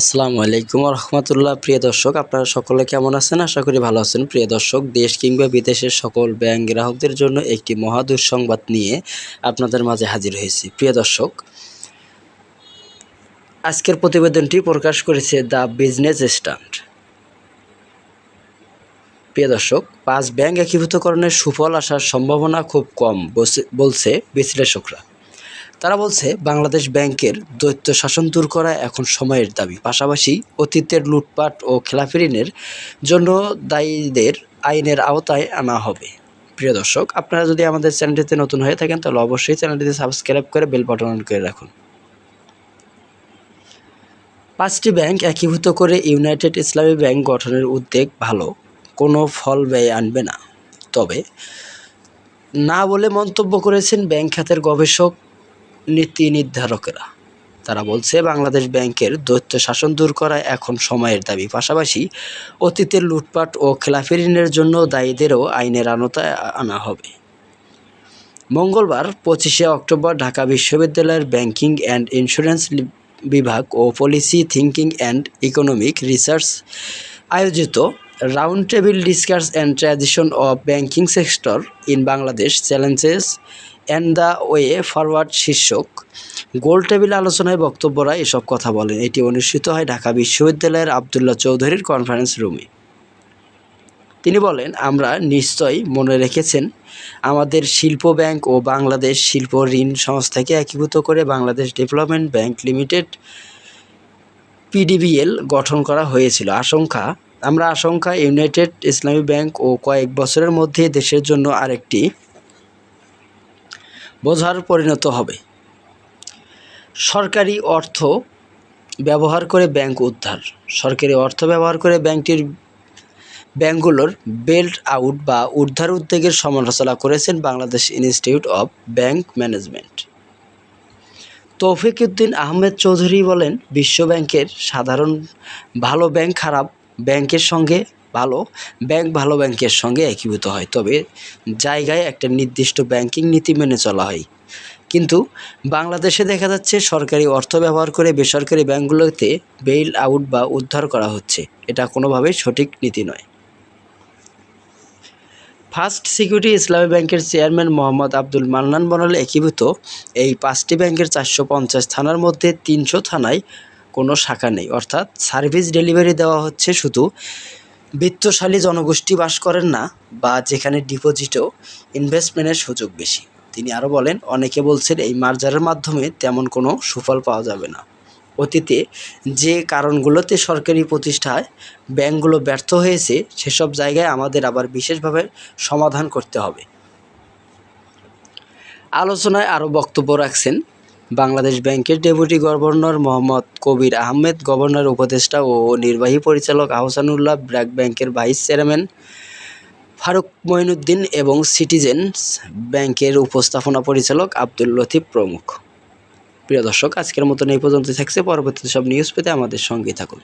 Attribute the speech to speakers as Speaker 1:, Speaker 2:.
Speaker 1: আসসালামু আলাইকুম রহমতুল্লাহ প্রিয় দর্শক, আপনারা সকলে কেমন আছেন? আশা করি ভালো আছেন। প্রিয় দর্শক, দেশ কিংবা বিদেশের সকল ব্যাংক গ্রাহকদের জন্য একটি মহা দুঃসংবাদ নিয়ে আপনাদের মাঝে হাজির হয়েছি। প্রিয় দর্শক, আজকের প্রতিবেদনটি প্রকাশ করেছে দ্য বিজনেস স্ট্যান্ড। প্রিয় দর্শক, পাঁচ ব্যাংক একীভূতকরণের সুফল আসার সম্ভাবনা খুব কম বলছে বিশ্লেষকরা। তারা বলছে, বাংলাদেশ ব্যাংকের দৈত্য শাসন দূর করা এখন সময়ের দাবি। পাশাপাশি অতীতের লুটপাট ও খেলাপি ঋণের জন্য দায়ীদের আইনের আওতায় আনা হবে। প্রিয় দর্শক, আপনারা যদি আমাদের চ্যানেলটিতে নতুন হয়ে থাকেন, তাহলে অবশ্যই চ্যানেলটিতে সাবস্ক্রাইব করে বেল বাটন অন করে রাখুন। পাঁচটি ব্যাংক একীভূত করে ইউনাইটেড ইসলামী ব্যাংক গঠনের উদ্যোগ ভালো, কোনো ফল ব্যয় আনবে না। তবে, না বলে মন্তব্য করেছেন ব্যাংক খাতের গবেষক নীতি নির্ধারকেরা। তারা বলছে, বাংলাদেশ ব্যাংকের দৈত্য শাসন দূর করা এখন সময়ের দাবি। পাশাপাশি অতীতের লুটপাট ও খেলাফি ঋণের জন্য দায়ীদেরও আইনের আনতায় আনা হবে। মঙ্গলবার পঁচিশে অক্টোবর ঢাকা বিশ্ববিদ্যালয়ের ব্যাংকিং অ্যান্ড ইন্স্যুরেন্স বিভাগ ও policy thinking and economic research আয়োজিত round table discuss and tradition of banking sector in Bangladesh challenges and the way forward শীর্ষক। গোল টেবিল আলোচনায় বক্তব্যরা এসব কথা বলেন। এটি অনুষ্ঠিত হয় ঢাকা বিশ্ববিদ্যালয়ের আবদুল্লাহ চৌধুরীর কনফারেন্স রুমে তিনি বলেন, আমরা নিশ্চয়ই মনে রেখেছেন, আমাদের শিল্প ব্যাংক ও বাংলাদেশ শিল্প ঋণ সংস্থাকে একীভূত করে Bangladesh development bank limited PDBL গঠন করা হয়েছিল। আশঙ্কা, আমরা আশঙ্কা ইউনাইটেড ইসলামী ব্যাংক ও কয়েক বছরের মধ্যে দেশের জন্য আরেকটি বোঝার পরিণত হবে। সরকারি অর্থ ব্যবহার করে ব্যাংক উদ্ধার। সরকারি অর্থ ব্যবহার করে ব্যাংকটির ব্যাংকগুলোর বেল্ট আউট বা উদ্ধার উদ্যোগের সমালোচনা করেছেন Bangladesh institute of bank management. Taufiquddin Ahmed Chowdhury বলেন বিশ্ব ব্যাংকের সাধারণ ভালো ব্যাংক খারাপ ব্যাংকের সঙ্গে ভালো, ব্যাংক ভালো ব্যাংকের সঙ্গে একীভূত হয়। তবে জায়গায় একটা নির্দিষ্ট ব্যাংকিং নীতি মেনে চলা হয়। কিন্তু বাংলাদেশে দেখা যাচ্ছে সরকারি অর্থ ব্যবহার করে বেসরকারি ব্যাংকগুলোতে বেইল আউট বা উদ্ধার করা হচ্ছে। এটা কোনোভাবেই সঠিক নীতি নয়। ফার্স্ট সিকিউরিটি ইসলামী ব্যাংকের চেয়ারম্যান মোহাম্মদ আব্দুল মান্নান বনালে একীভূত, এই পাঁচটি ব্যাংকের চারশো পঞ্চাশ থানার মধ্যে তিনশো থানায় কোনো শাখা নেই। অর্থাৎ সার্ভিস ডেলিভারি দেওয়া হচ্ছে শুধু বিত্তশালী জনগোষ্ঠী বাস করেন না বা যেখানে ডিপোজিটও ইনভেস্টমেন্টের সুযোগ বেশি। তিনি আরও বলেন, অনেকে বলছেন এই মার্জারের মাধ্যমে তেমন কোনো সুফল পাওয়া যাবে না। অতীতে যে কারণগুলোতে সরকারি প্রতিষ্ঠায় ব্যাংকগুলো ব্যর্থ হয়েছে, সেসব জায়গায় আমাদের আবার বিশেষভাবে সমাধান করতে হবে। আলোচনায় আরও বক্তব্য রাখছেন বাংলাদেশ ব্যাংকের deputy governor Mohammad Kabir Ahmed, governor উপদেষ্টা ও নির্বাহী পরিচালক আহসানুল্লাহ ব্র্যাক ব্যাংকের ভাইস চেয়ারম্যান ফারুক মঈনুদ্দিন এবং সিটিজেন্স ব্যাংকের উপস্থাপনা পরিচালক আব্দুল লতিফ প্রমুখ। প্রিয় দর্শক, আজকের মতন এই পর্যন্ত থাকছে। পরবর্তী সব নিউজ পেতে আমাদের সঙ্গেই থাকুন।